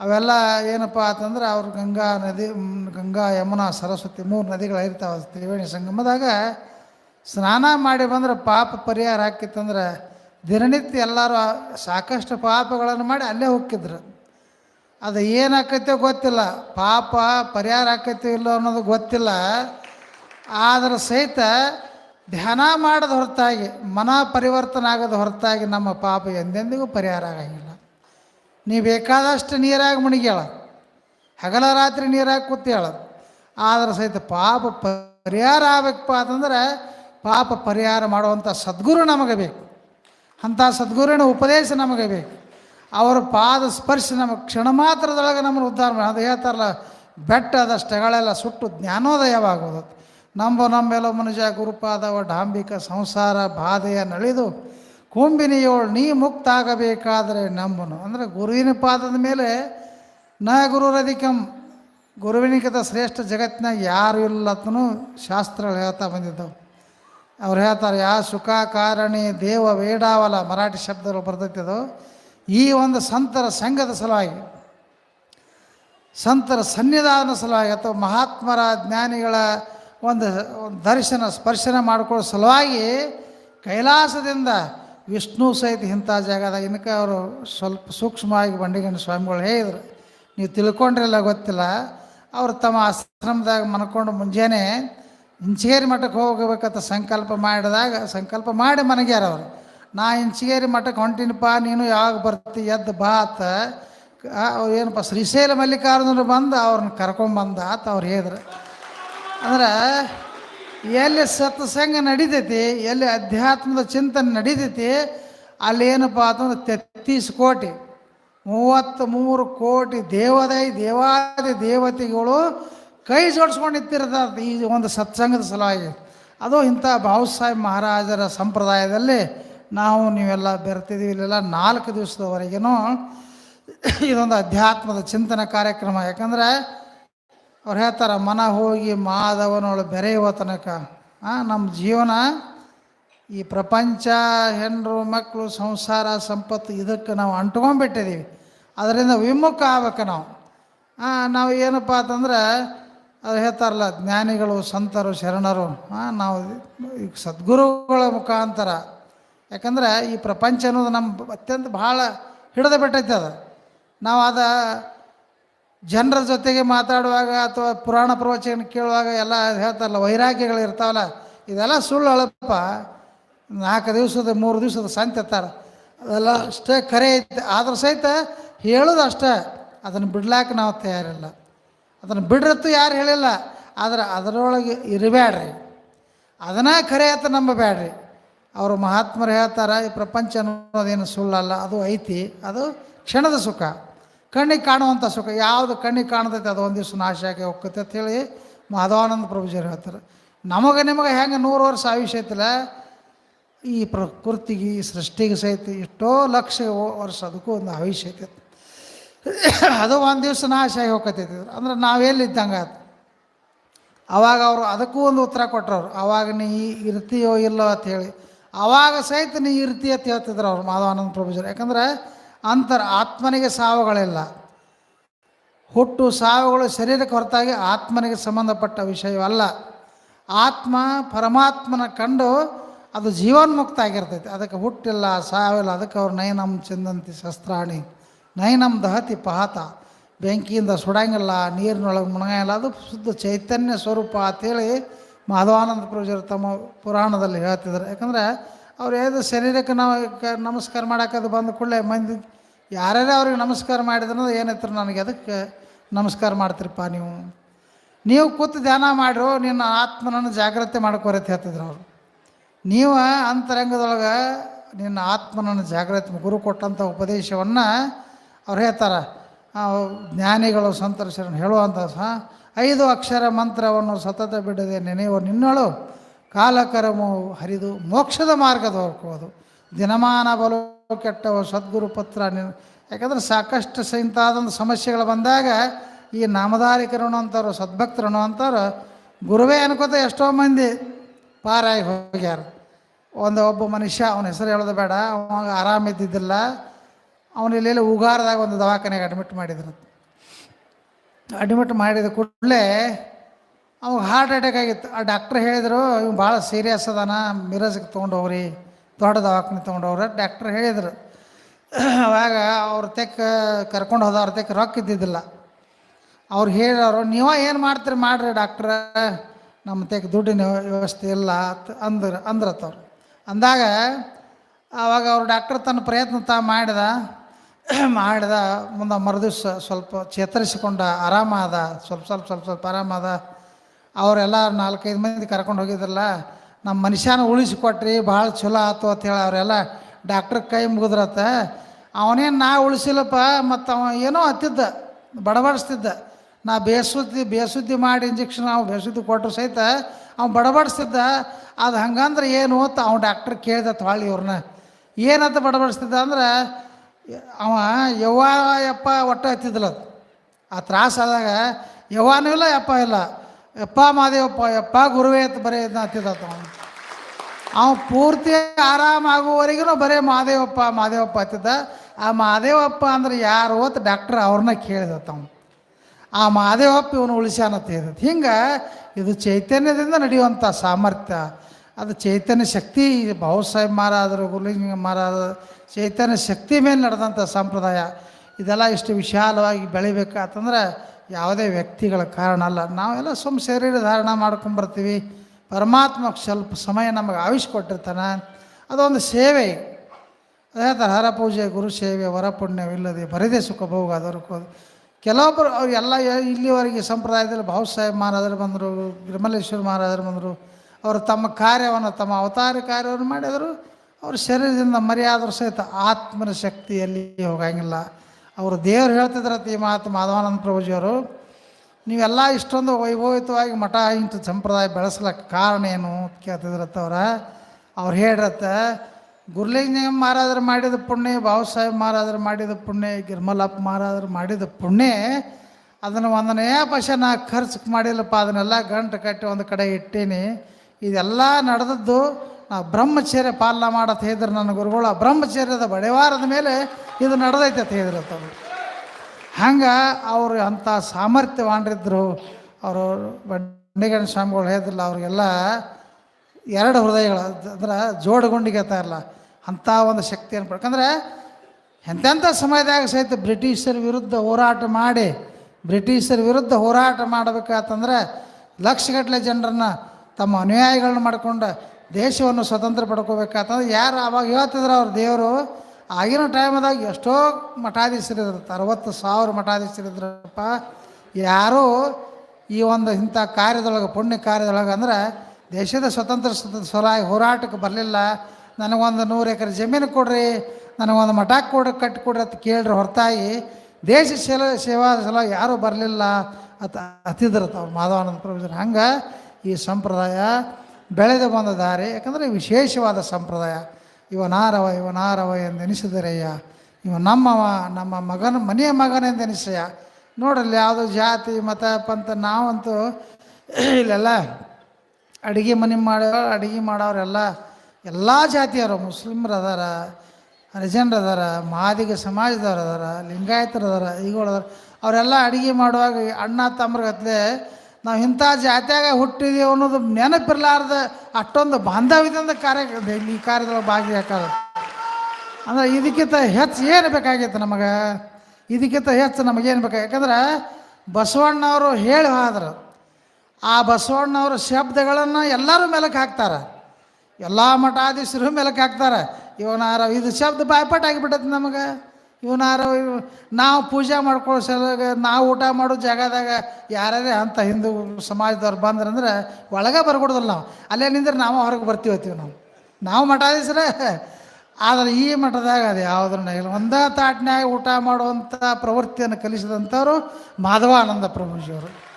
ಅವೆಲ್ಲ ಏನಪ್ಪ ಅಂತಂದ್ರೆ ಅವ್ರು ಗಂಗಾ ನದಿ ಗಂಗಾ, ಯಮುನಾ, ಸರಸ್ವತಿ ಮೂರು ನದಿಗಳು ಇರ್ತಾವೆ ತ್ರಿವೇಣಿ ಸಂಗಮದಾಗ. ಸ್ನಾನ ಮಾಡಿ ಬಂದ್ರೆ ಪಾಪ ಪರಿಹಾರ ಹಾಕಿತ್ತಂದ್ರೆ ದಿನನಿತ್ಯ ಎಲ್ಲರೂ ಸಾಕಷ್ಟು ಪಾಪಗಳನ್ನು ಮಾಡಿ ಅಲ್ಲೇ ಹೋಗ್ತಿದ್ರು. ಅದು ಏನಾಕೈತೋ ಗೊತ್ತಿಲ್ಲ. ಪಾಪ ಪರಿಹಾರ ಆಕೈತೋ ಇಲ್ಲೋ ಅನ್ನೋದು ಗೊತ್ತಿಲ್ಲ. ಆದ್ರೆ ಸಹಿತ ಧ್ಯಾನ ಮಾಡೋದು ಹೊರತಾಗಿ ಮನ ಪರಿವರ್ತನೆ ಆಗೋದು ಹೊರತಾಗಿ ನಮ್ಮ ಪಾಪ ಎಂದೆಂದಿಗೂ ಪರಿಹಾರ ಆಗಂಗಿಲ್ಲ. ನೀ ಬೇಕಾದಷ್ಟು ನೀರಾಗಿ ಮುಣಿಗ್ಯಾಳ. ಹಗಲ ರಾತ್ರಿ ನೀರಾಗಿ ಕೂತೇಳ ಆದ್ರೆ ಸಹಿತ ಪಾಪ ಪರಿಹಾರ ಆಗ್ಬೇಕಪ್ಪ ಅಂತಂದ್ರೆ ಪಾಪ ಪರಿಹಾರ ಮಾಡುವಂಥ ಸದ್ಗುರು ನಮಗೆ ಬೇಕು. ಅಂಥ ಸದ್ಗುರುವಿನ ಉಪದೇಶ ನಮಗೆ ಬೇಕು. ಅವರ ಪಾದ ಸ್ಪರ್ಶ ನಮಗೆ ಕ್ಷಣ ಮಾತ್ರದೊಳಗೆ ನಮ್ಮನ್ನು ಉದ್ಧಾರ ಮಾಡಿ. ಅದು ಹೇಳ್ತಾರಲ್ಲ ಬೆಟ್ಟದಷ್ಟೆಗಳೆಲ್ಲ ಸುಟ್ಟು ಜ್ಞಾನೋದಯವಾಗೋದು ನಂಬ ನಂಬೆಲ್ಲ ಮನುಜ ಗುರುಪಾದವ, ಡಾಂಬಿಕ ಸಂಸಾರ ಬಾಧೆಯ ನಳಿದು ಕುಂಬಿನಿಯೋಳು ನೀ ಮುಕ್ತ ಆಗಬೇಕಾದರೆ ನಂಬನು. ಅಂದರೆ ಗುರುವಿನ ಪಾದದ ಮೇಲೆ ನ ಗುರುರಧಿಕಂ. ಗುರುವಿನಿಗಿಂತ ಶ್ರೇಷ್ಠ ಜಗತ್ತಿನಾಗ ಯಾರು ಇಲ್ಲತ್ತನು ಶಾಸ್ತ್ರಗಳು ಹೇಳ್ತಾ ಬಂದಿದ್ದವು. ಅವ್ರು ಹೇಳ್ತಾರೆ, ಯಾ ಸುಖ ಕಾರಣಿ ದೇವ ವೇಡಾವಲ ಮರಾಠಿ ಶಬ್ದಗಳು ಬರ್ತೈತೆ ಈ ಒಂದು ಸಂತರ ಸಂಘದ ಸಲುವಾಗಿ, ಸಂತರ ಸನ್ನಿಧಾನ ಸಲುವಾಗಿ ಅಥವಾ ಮಹಾತ್ಮರ ಜ್ಞಾನಿಗಳ ಒಂದು ದರ್ಶನ, ಸ್ಪರ್ಶನ ಮಾಡಿಕೊಳ್ಳೋ ಸಲುವಾಗಿ ಕೈಲಾಸದಿಂದ ವಿಷ್ಣು ಸಹಿತ ಇಂಥ ಜಾಗದಾಗ ಇನ್ಕ ಅವರು ಸ್ವಲ್ಪ ಸೂಕ್ಷ್ಮವಾಗಿ ಬಂಡಿಗಣ್ಣ ಸ್ವಾಮಿಗಳು ಹೇಳಿದ್ರು. ನೀವು ತಿಳ್ಕೊಂಡ್ರಲ್ಲ ಗೊತ್ತಿಲ್ಲ. ಅವರು ತಮ್ಮ ಆಶ್ರಮದಾಗ ಮನ್ಕೊಂಡು ಮುಂಜಾನೆ ಇಂಚಗೇರಿ ಮಠಕ್ಕೆ ಹೋಗಬೇಕಂತ ಸಂಕಲ್ಪ ಮಾಡಿದಾಗ, ಸಂಕಲ್ಪ ಮಾಡಿ ಮನಗ್ಯಾರ ಅವರು. ನಾ ಇಂಚಗೇರಿ ಮಠಕ್ಕೆ ಹೊಂಟಿನಪ್ಪ, ನೀನು ಯಾವಾಗ ಬರ್ತಿ, ಎದ್ದು ಬಾತ ಅವ್ರು ಏನಪ್ಪ, ಶ್ರೀಶೈಲ ಮಲ್ಲಿಕಾರ್ಜುನ ಬಂದು ಅವ್ರನ್ನ ಕರ್ಕೊಂಬಂದ ಆತ ಅವ್ರು ಹೇಳಿದ್ರು. ಅಂದ್ರೆ ಎಲ್ಲಿ ಸತ್ಸಂಗ ನಡೀತೈತಿ, ಎಲ್ಲಿ ಅಧ್ಯಾತ್ಮದ ಚಿಂತನೆ ನಡೀತೈತಿ, ಅಲ್ಲಿ ಏನಪ್ಪ ಅಂತಂದ್ರೆ ತೆತ್ತೀಸ್ ಕೋಟಿ ಮೂವತ್ತ್ ಮೂರು ಕೋಟಿ ದೇವದೈ ದೇವಾದಿ ದೇವತೆಗಳು ಕೈ ಜೋಡಿಸ್ಕೊಂಡು ನಿಂತಿರ್ತಾರೆ ಈ ಒಂದು ಸತ್ಸಂಗದ ಸಲುವಾಗಿ. ಅದು ಇಂಥ ಬಾಬಾಸಾಹೇಬ್ ಮಹಾರಾಜರ ಸಂಪ್ರದಾಯದಲ್ಲಿ ನಾವು ನೀವೆಲ್ಲ ಬೆರ್ತಿದ್ದೀವಿ, ಇಲ್ಲೆಲ್ಲ ನಾಲ್ಕು ದಿವಸದವರೆಗೂ ಇದೊಂದು ಅಧ್ಯಾತ್ಮದ ಚಿಂತನೆ ಕಾರ್ಯಕ್ರಮ. ಯಾಕಂದ್ರೆ ಅವ್ರು ಹೇಳ್ತಾರೆ ಮನ ಹೋಗಿ ಮಾದವನೊಳ ಬೆರೆಯುವ ತನಕ ನಮ್ಮ ಜೀವನ ಈ ಪ್ರಪಂಚ ಹೆಣ್ಣು ಮಕ್ಕಳು ಸಂಸಾರ, ಸಂಪತ್ತು ಇದಕ್ಕೆ ನಾವು ಅಂಟ್ಕೊಂಡ್ಬಿಟ್ಟಿದ್ದೀವಿ ಅದರಿಂದ ವಿಮುಖ ಆಗ್ಬೇಕು ನಾವು. ನಾವು ಏನಪ್ಪ ಅಂತಂದ್ರೆ, ಅದು ಹೇಳ್ತಾರಲ್ಲ, ಜ್ಞಾನಿಗಳು, ಸಂತರು, ಶರಣರು ನಾವು ಈಗ ಸದ್ಗುರುಗಳ ಮುಖಾಂತರ. ಯಾಕಂದ್ರೆ ಈ ಪ್ರಪಂಚ ಅನ್ನೋದು ನಮ್ಮ ಅತ್ಯಂತ ಭಾಳ ಹಿಡಿದು ಬಿಟ್ಟೈತೆ ಅದು. ನಾವು ಅದ ಜನರ ಜೊತೆಗೆ ಮಾತಾಡುವಾಗ ಅಥವಾ ಪುರಾಣ ಪ್ರವಚನ ಕೇಳುವಾಗ ಎಲ್ಲ ಹೇಳ್ತಾರಲ್ಲ, ವೈರಾಗ್ಯಗಳು ಇರ್ತಾವಲ್ಲ, ಇದೆಲ್ಲ ಸುಳ್ಳು ಅಳಪ್ಪ. ನಾಲ್ಕು ದಿವಸದ, ಮೂರು ದಿವಸದ ಸಂತೆ ಇರ್ತಾರೆ ಅದೆಲ್ಲ ಅಷ್ಟೇ ಕರೆ ಐತೆ. ಆದರೂ ಸಹಿತ ಹೇಳೋದು ಅಷ್ಟೇ. ಅದನ್ನು ಬಿಡ್ಲಾಕ ನಾವು ತಯಾರಿಲ್ಲ. ಅದನ್ನು ಬಿಡ್ರತ್ತು ಯಾರು ಹೇಳಿಲ್ಲ. ಆದ್ರೆ ಅದರೊಳಗೆ ಇರಬೇಡ್ರಿ. ಅದನ್ನ ಕರೆ ಅಂತ ನಂಬಬೇಡ್ರಿ. ಅವರು ಮಹಾತ್ಮರು ಹೇಳ್ತಾರೆ, ಈ ಪ್ರಪಂಚ ಅನ್ನೋದೇನು ಸುಳ್ಳಲ್ಲ, ಅದು ಐತಿ, ಅದು ಕ್ಷಣದ ಸುಖ. ಕಣ್ಣಿಗೆ ಕಾಣುವಂಥ ಸುಖ, ಯಾವುದು ಕಣ್ಣಿಗೆ ಕಾಣ್ತೈತೆ ಅದು ಒಂದು ದಿವಸ ನಾಶ ಆಗಿ ಹೋಗ್ತೈತೆ ಅಂತೇಳಿ ಮಾಧವಾನಂದ ಪ್ರಭುಜರು ಹೇಳ್ತಾರೆ. ನಮಗೆ ನಿಮಗೆ ಹೆಂಗೆ ನೂರು ವರ್ಷ ಆಯುಷ್ಯ ಐತಲ್ಲ, ಈ ಪ್ರಕೃತಿಗೆ, ಈ ಸೃಷ್ಟಿಗೆ ಸಹಿತ ಎಷ್ಟೋ ಲಕ್ಷ ವರ್ಷ ಅದಕ್ಕೂ ಒಂದು ಆಯುಷ್ಯ ಐತೆ ಅದು ಒಂದು ದಿವಸ ನಾಶ ಆಗಿ ಹೋಗ್ತೈತೆ. ಅಂದ್ರೆ ನಾವೆಲ್ಲಿದ್ದಂಗೆ ಆಯ್ತು? ಅವಾಗ ಅವರು ಅದಕ್ಕೂ ಒಂದು ಉತ್ತರ ಕೊಟ್ಟರವ್ರು. ಆವಾಗ ನೀ ಇರ್ತೀಯೋ ಇಲ್ಲೋ ಅಂತ ಹೇಳಿ. ಅವಾಗ ಸಹಿತ ನೀ ಇರ್ತೀಯ ಅಂತ ಹೇಳ್ತಿದ್ರು ಅವ್ರು ಮಾಧವಾನಂದ ಪ್ರಭುಜರು ಯಾಕಂದ್ರೆ ಅಂತರ ಆತ್ಮನಿಗೆ ಸಾವುಗಳಿಲ್ಲ. ಹುಟ್ಟು ಸಾವುಗಳು ಶರೀರಕ್ಕೆ ಹೊರತಾಗಿ ಆತ್ಮನಿಗೆ ಸಂಬಂಧಪಟ್ಟ ವಿಷಯವಲ್ಲ. ಆತ್ಮ ಪರಮಾತ್ಮನ ಕಂಡು ಅದು ಜೀವನ್ಮುಕ್ತ ಆಗಿರ್ತೈತಿ ಅದಕ್ಕೆ ಹುಟ್ಟಿಲ್ಲ, ಸಾವಿಲ್ಲ, ಅದಕ್ಕೆ ಅವ್ರು ನಯನಂ ಚಿಂದಂತಿ ಶಸ್ತ್ರಾಣಿ ನಯನಂ ದಹತಿ ಪಹತ, ಬೆಂಕಿಯಿಂದ ಸುಡಂಗಿಲ್ಲ, ನೀರಿನೊಳಗೆ ಮುಣಗಂಗಿಲ್ಲ. ಅದು ಶುದ್ಧ ಚೈತನ್ಯ ಸ್ವರೂಪ ಅಂತೇಳಿ ಮಾಧವಾನಂದ ಪ್ರಭುಜರು ತಮ್ಮ ಪುರಾಣದಲ್ಲಿ ಹೇಳ್ತಿದ್ದಾರೆ. ಯಾಕಂದ್ರೆ ಅವ್ರು ಏನು ಶರೀರಕ್ಕೆ ನಾವು ನಮಸ್ಕಾರ ಮಾಡೋಕ್ಕದು ಬಂದ ಕೂಡಲೇ ಮಂದಿ ಯಾರ್ಯಾರೇ ಅವ್ರಿಗೆ ನಮಸ್ಕಾರ ಮಾಡಿದ್ರು ಏನಾಯ್ತು ನನಗೆ ಅದಕ್ಕೆ ನಮಸ್ಕಾರ ಮಾಡ್ತೀರಪ್ಪ ನೀವು. ನೀವು ಕೂತು ಧ್ಯಾನ ಮಾಡಿರು, ನಿನ್ನ ಆತ್ಮನನ್ನು ಜಾಗ್ರತೆ ಅಂತ ಹೇಳ್ತಿದ್ರು ಅವರು. ನೀವು ಅಂತರಂಗದೊಳಗೆ ನಿನ್ನ ಆತ್ಮನನ್ನು ಜಾಗ್ರತೆ ಗುರು ಕೊಟ್ಟಂಥ ಉಪದೇಶವನ್ನು ಅವ್ರು ಹೇಳ್ತಾರೆ. ಜ್ಞಾನಿಗಳು ಸಂತರ್ಷರನ್ನು ಹೇಳುವಂಥ ಸಹ ಐದು ಅಕ್ಷರ ಮಂತ್ರವನ್ನು ಸತತ ಬಿಡದೆ ನೆನೆಯುವ ನಿನ್ನಳು ಕಾಲಕರಮು ಹರಿದು ಮೋಕ್ಷದ ಮಾರ್ಗದವರ್ಕೋದು ದಿನಮಾನ ಬಲು ಕೆಟ್ಟವ ಸದ್ಗುರು ಪತ್ರ ಯಾಕಂದ್ರೆ ಸಾಕಷ್ಟು ಒಂದು ಸಮಸ್ಯೆಗಳು ಬಂದಾಗ ಈ ನಾಮಧಾರಿಕರು ಅಂತಾರೋ, ಸದ್ಭಕ್ತರು ಅಂತಾರೋ ಗುರುವೇ ಅನ್ಕೋತ ಎಷ್ಟೋ ಮಂದಿ ಪಾರಾಗಿ ಹೋಗ್ಯಾರ. ಒಂದು ಒಬ್ಬ ಮನುಷ್ಯ ಅವನ ಹೆಸರು ಹೇಳೋದು ಬೇಡ, ಅವಾಗ ಆರಾಮಿದ್ದಿದ್ದಿಲ್ಲ ಅವನಿಲ್ಲೆಲ್ಲ ಉಗಾರದಾಗ ಒಂದು ದವಾಖಾನೆಗೆ ಅಡ್ಮಿಟ್ ಮಾಡಿದ್ರು. ಅಡ್ಮಿಟ್ ಮಾಡಿದ ಕೂಡಲೇ ಅವಾಗ ಹಾರ್ಟ್ ಅಟ್ಯಾಕ್ ಆಗಿತ್ತು. ಆ ಡಾಕ್ಟ್ರ್ ಹೇಳಿದರು ಇವ್ನು ಭಾಳ ಸೀರಿಯಸ್ ಅದಾನ ಮಿರಜ್ಗೆ ತೊಗೊಂಡೋಗ್ರಿ ದೊಡ್ಡ ದವಾಖಾನೆ ತೊಗೊಂಡೋಗ್ರಿ ಡಾಕ್ಟ್ರ್ ಹೇಳಿದರು. ಅವಾಗ ಅವ್ರ ತೆಕ್ಕ ಕರ್ಕೊಂಡು ಹೋದವ್ರ ತೆಕ್ಕ ರೊಕ್ಕ ಇದ್ದಿದ್ದಿಲ್ಲ. ಅವ್ರು ಹೇಳೋರು ನೀವ ಏನು ಮಾಡ್ತೀರಿ, ಮಾಡ್ರಿ ಡಾಕ್ಟ್ರ ನಮ್ಮ ತೆಕ್ ದುಡ್ಡಿನ ವ್ಯವಸ್ಥೆ ಇಲ್ಲ ಅಂದ್ರ ಅಂದ್ರತ್ತವ್ರು ಅಂದಾಗ ಆವಾಗ ಅವ್ರು ಡಾಕ್ಟ್ರ್ ತನ್ನ ಪ್ರಯತ್ನ ತಾ ಮಾಡಿದ ಮಾಡಿದ, ಮುಂದೆ ಮರುದಿವ್ಸ ಸ್ವಲ್ಪ ಚೇತರಿಸಿಕೊಂಡ, ಆರಾಮಾದ, ಸ್ವಲ್ಪ ಸ್ವಲ್ಪ ಸ್ವಲ್ಪ ಸ್ವಲ್ಪ ಆರಾಮಾದ ಅವರೆಲ್ಲ ನಾಲ್ಕೈದು ಮಂದಿ ಕರ್ಕೊಂಡು ಹೋಗಿದ್ರಲ್ಲ ನಮ್ಮ ಮನುಷ್ಯನ ಉಳಿಸಿಕೊಟ್ರಿ, ಭಾಳ ಚಲೋ ಆಯ್ತು ಅಂತ ಹೇಳಿ ಅವರೆಲ್ಲ ಡಾಕ್ಟ್ರ್ ಕೈ ಮುಗಿದ್ರತ್ತ. ಅವನೇನು ನಾ ಉಳಿಸಿಲ್ಲಪ್ಪ, ಮತ್ತು ಅವ ಏನೋ ಹತ್ತಿದ್ದ, ಬಡಬಡಿಸ್ತಿದ್ದ. ನಾ ಬೇಸುದ್ದಿ ಬೇಸುದ್ದಿ ಮಾಡಿ ಇಂಜೆಕ್ಷನ್ ಅವ್ನು ಬೇಸುದ್ದಿ ಕೊಟ್ಟರು ಸಹಿತ ಅವ್ನು ಬಡಬಡಿಸ್ತಿದ್ದ. ಅದು ಹಂಗಂದ್ರೆ ಏನು ಅಂತ ಅವ್ನು ಡಾಕ್ಟ್ರ್ ಕೇಳಿದ ಹೊಳ್ಳಿ ಇವ್ರನ್ನ. ಏನಂತ ಬಡಬಡಿಸ್ತಿದ್ದ ಅಂದ್ರೆ, ಅವ ಯವ್ವ ಯಪ್ಪ ಒಟ್ಟು ಹತ್ತಿದ್ದಿಲ್ಲ ಅದು. ಆ ತ್ರಾಸಾದಾಗ ಯವ್ವಾನೂ ಇಲ್ಲ, ಯಪ್ಪ ಇಲ್ಲ. ಯಪ್ಪ ಮಾದೇವಪ್ಪ ಯಪ್ಪ ಗುರುವೇ ಅಂತ ಬರೀ ಇದನ್ನ ಹತ್ತಿದ ಅವನು. ಅವ ಪೂರ್ತಿ ಆರಾಮಾಗುವವರೆಗೂ ಬರೀ ಮಾದೇವಪ್ಪ ಮಾದೇವಪ್ಪ ಹತ್ತಿದ್ದ ಆ ಮಾದೇವಪ್ಪ ಅಂದ್ರೆ ಯಾರು ಅಂತ ಡಾಕ್ಟ್ರ್ ಅವ್ರನ್ನ ಕೇಳಿದತ್ತ ಆ ಮಾದೇವಪ್ಪ ಇವನು ಉಳಿಸ್ಯಾನತ್ತ ಹೇಳಿದ ಹಿಂಗೆ ಇದು ಚೈತನ್ಯದಿಂದ ನಡೆಯುವಂಥ ಸಾಮರ್ಥ್ಯ. ಅದು ಚೈತನ್ಯ ಶಕ್ತಿ ಬಾಬಾಸಾಹೇಬ್ ಮಹಾರಾಜರು, ಗುರುಲಿಂಗ ಮಹಾರಾಜ ಚೈತನ್ಯ ಶಕ್ತಿ ಮೇಲೆ ನಡೆದಂಥ ಸಂಪ್ರದಾಯ. ಇದೆಲ್ಲ ಇಷ್ಟು ವಿಶಾಲವಾಗಿ ಬೆಳಿಬೇಕಾತಂದ್ರೆ ಯಾವುದೇ ವ್ಯಕ್ತಿಗಳ ಕಾರಣ ಅಲ್ಲ. ನಾವೆಲ್ಲ ಸುಮ್ಮ ಶರೀರ ಧಾರಣ ಮಾಡ್ಕೊಂಬರ್ತೀವಿ ಪರಮಾತ್ಮ ಸ್ವಲ್ಪ ಸಮಯ ನಮಗೆ ಆವಿಷ್ಕೊಟ್ಟಿರ್ತಾನೆ. ಅದೊಂದು ಸೇವೆ ಅದೇ ಥರ ಹರ ಪೂಜೆ, ಗುರು ಸೇವೆ ವರಪುಣ್ಯವಿಲ್ಲದೆ ಬರದೇ ಸುಖ ಭೋಗ ಅದರ ಕೆಲವೊಬ್ಬರು ಅವ್ರು ಎಲ್ಲ ಇಲ್ಲಿವರೆಗೆ ಸಂಪ್ರದಾಯದಲ್ಲಿ ಭಾವಸಾಹೇಬ್ ಮಹಾರಾಜರು ಬಂದರು ವಿಮಲೇಶ್ವರ ಮಹಾರಾಜರು ಬಂದರು. ಅವರು ತಮ್ಮ ಕಾರ್ಯವನ್ನು, ತಮ್ಮ ಅವತಾರ ಕಾರ್ಯವನ್ನು ಮಾಡಿದರು. ಅವ್ರ ಶರೀರದಿಂದ ಮರ್ಯಾದರೂ ಸಹಿತ ಆತ್ಮನ ಶಕ್ತಿಯಲ್ಲಿ ಹೋಗಂಗಿಲ್ಲ. ಅವರು ದೇವರು ಹೇಳ್ತಿದ್ರತ್ತ ಈ ಮಾತು ಮಾಧವಾನಂದ ಪ್ರಭುಜಿಯವರು, ನೀವೆಲ್ಲ ಇಷ್ಟೊಂದು ವೈಭವಿತವಾಗಿ ಮಠ ಇಂಥ ಸಂಪ್ರದಾಯ ಬೆಳೆಸ್ಲಕ್ಕೆ ಕಾರಣ ಏನು ಅಂತ ಕೇಳ್ತಿದ್ರತ್ತ ಅವ್ರ ಹೇಳ್ರತ್ತ, ಗುರುಲಿಂಗ ಮಹಾರಾಜರು ಮಾಡಿದ ಪುಣ್ಯ ಬಾಬಾಸಾಹೇಬ್ ಮಹಾರಾಜರು ಮಾಡಿದ ಪುಣ್ಯ ಗಿರ್ಮಲಪ್ಪ ಮಹಾರಾಜರು ಮಾಡಿದ ಪುಣ್ಯ, ಅದನ್ನು ಒಂದನೇ ಪಶ ನಾ ಖರ್ಚು ಮಾಡಿಲ್ಲಪ್ಪ, ಅದನ್ನೆಲ್ಲ ಗಂಟು ಕಟ್ಟಿ ಒಂದು ಕಡೆ ಇಟ್ಟೀನಿ. ಇದೆಲ್ಲ ನಡೆದದ್ದು ನಾ ಬ್ರಹ್ಮಚರ್ಯ ಪಾಲನ ಮಾಡತ್ ಹೇಳಿದ್ರೆ ನನ್ನ ಗುರುಗಳು, ಆ ಬ್ರಹ್ಮಚರ್ಯದ ಬಡೇವಾರದ ಮೇಲೆ ಇದು ನಡೆದೈತೆ ಅಂತ ಹೇಳಿದ್ರತ್ತ ಅವರು. ಹಂಗೆ ಅವರು ಅಂಥ ಸಾಮರ್ಥ್ಯವಾನ್ರಿದ್ರು. ಅವರು ಬಂಡಿಗಣ್ಣ ಸ್ವಾಮಿಗಳು ಹೇಳಿದ್ರಲ್ಲ, ಅವ್ರಿಗೆಲ್ಲ ಎರಡು ಹೃದಯಗಳು, ಅಂದ್ರೆ ಜೋಡುಗುಂಡಿಗೆ ಇರಲ್ಲ, ಅಂಥ ಒಂದು ಶಕ್ತಿಯನ್ನು ಪಡ್ಕಂದ್ರೆ ಎಂತೆಂಥ ಸಮಯದಾಗ ಸಹಿತ ಬ್ರಿಟಿಷರ ವಿರುದ್ಧ ಹೋರಾಟ ಮಾಡಿ, ಬ್ರಿಟಿಷರ ವಿರುದ್ಧ ಹೋರಾಟ ಮಾಡಬೇಕಾತಂದ್ರೆ ಲಕ್ಷಗಟ್ಟಲೆ ಜನರನ್ನು ತಮ್ಮ ಅನುಯಾಯಿಗಳನ್ನ ಮಾಡ್ಕೊಂಡು ದೇಶವನ್ನು ಸ್ವತಂತ್ರ ಪಡ್ಕೋಬೇಕಾಗ್ತದೆ ಯಾರು ಅವಾಗ ಹೇಳ್ತಿದ್ರು ಅವ್ರ ದೇವರು, ಆಗಿನ ಟೈಮದಾಗ ಎಷ್ಟೋ ಮಠಾಧೀಶರಿದ್ರು, ಅರವತ್ತು ಸಾವಿರ ಮಠಾಧೀಶರಿದ್ರಪ್ಪ. ಯಾರೂ ಈ ಒಂದು ಇಂಥ ಕಾರ್ಯದೊಳಗೆ, ಪುಣ್ಯ ಕಾರ್ಯದೊಳಗೆ ಅಂದ್ರೆ ದೇಶದ ಸ್ವತಂತ್ರ ಸ- ಸಲುವಾಗಿ ಹೋರಾಟಕ್ಕೆ ಬರಲಿಲ್ಲ. ನನಗೊಂದು ನೂರು ಎಕರೆ ಜಮೀನು ಕೊಡ್ರಿ, ನನಗೊಂದು ಮಠ ಕೊಡ್ರಿ, ಕಟ್ಟಿ ಕೊಡ್ರಿ ಅಂತ ಕೇಳ್ರಿ ಹೊರತಾಗಿ ದೇಶ ಸೇವ ಸೇವಾ ಸಲ ಯಾರೂ ಬರಲಿಲ್ಲ ಅತ ಅತಿದ್ರತ ಅವ್ರು ಮಾಧವಾನಂದ ಪ್ರಭುಜರು ಹಂಗೆ ಈ ಸಂಪ್ರದಾಯ ಬೆಳೆದು ಬಂದ ದಾರಿ, ಯಾಕಂದರೆ ವಿಶೇಷವಾದ ಸಂಪ್ರದಾಯ. ಇವನಾರವ ಇವನಾರವ ಎಂದೆನಿಸಿದರಯ್ಯ ಇವ ನಮ್ಮವ, ನಮ್ಮ ಮಗನ, ಮನೆಯ ಮಗನೆಂದೆನಿಸಯ್ಯ ನೋಡಲ್ಲಿ ಯಾವುದು ಜಾತಿ, ಮತ, ಪಂಥ, ನಾವಂತೂ ಇಲ್ಲೆಲ್ಲ ಅಡುಗೆ ಮನೆ ಮಾಡೋ ಅಡುಗೆ ಮಾಡೋರೆಲ್ಲ ಎಲ್ಲ ಜಾತಿಯವರು, ಮುಸ್ಲಿಮ್ರು ಅದಾರ, ಹರಿಜನ್ರು ಅದಾರ, ಮಾದಿಗ ಸಮಾಜದವ್ರು ಅದಾರ, ಲಿಂಗಾಯತರು ಅದಾರ, ಈಗಳು ಅದಾರ. ಅವರೆಲ್ಲ ಅಡುಗೆ ಮಾಡುವಾಗ ಅಣ್ಣ ತಮ್ಮರಿಗತ್ಲೆ ನಾವು ಇಂಥ ಜಾತ್ಯಾಗ ಹುಟ್ಟಿದೀವಿ ಅನ್ನೋದು ನೆನಪಿರ್ಲಾರ್ದ ಅಷ್ಟೊಂದು ಬಾಂಧವ್ಯದಿಂದ ಕಾರ್ಯ ಈ ಕಾರ್ಯದೊಳಗೆ ಹಾಕೋದು ಅಂದ್ರೆ ಇದಕ್ಕಿಂತ ಹೆಚ್ಚು ಏನು ಬೇಕಾಗಿತ್ತು ನಮಗೆ? ಇದಕ್ಕಿಂತ ಹೆಚ್ಚು ನಮಗೇನು ಬೇಕು? ಯಾಕಂದ್ರೆ ಬಸವಣ್ಣವರು ಹೇಳಿ ಹೋದ್ರು. ಆ ಬಸವಣ್ಣವ್ರ ಶಬ್ದಗಳನ್ನು ಎಲ್ಲರೂ ಮೆಲಕ್ಕೆ ಹಾಕ್ತಾರೆ. ಎಲ್ಲ ಮಠಾಧೀಶರು ಮೆಲಕ್ಕೆ ಹಾಕ್ತಾರೆ. ಇವನಾರ ಇದು ಶಬ್ದ ಬಾಯ್ಪಾಟ್ ಆಗಿಬಿಟ್ಟೈತೆ ನಮಗೆ. ಇವನಾರ ಇವ್- ನಾವು ಪೂಜೆ ಮಾಡ್ಕೊಳ್ಳೋ ಸಲುವಾಗ ನಾವು ಊಟ ಮಾಡೋ ಜಾಗದಾಗ ಯಾರೇ ಅಂತ ಹಿಂದೂ ಸಮಾಜದವ್ರು ಬಂದ್ರಂದ್ರೆ ಒಳಗೆ ಬರ್ಕೊಡ್ದಲ್ಲ ನಾವು. ಅಲ್ಲೇ ನಿಂದ್ರೆ ನಾವು ಹೊರಗೆ ಬರ್ತೀವತ್ತೀವಿ ನಾವು. ನಾವು ಮಠಾಧೀಶರ. ಆದರೆ ಈ ಮಠದಾಗ ಅದು ಇಲ್ಲ. ಒಂದೇ ತಾಟ್ನ್ಯಾಗ ಊಟ ಮಾಡುವಂಥ ಪ್ರವೃತ್ತಿಯನ್ನು ಕಲಿಸಿದಂಥವ್ರು ಮಾಧವಾನಂದ ಪ್ರಭುಜಿಯವರು.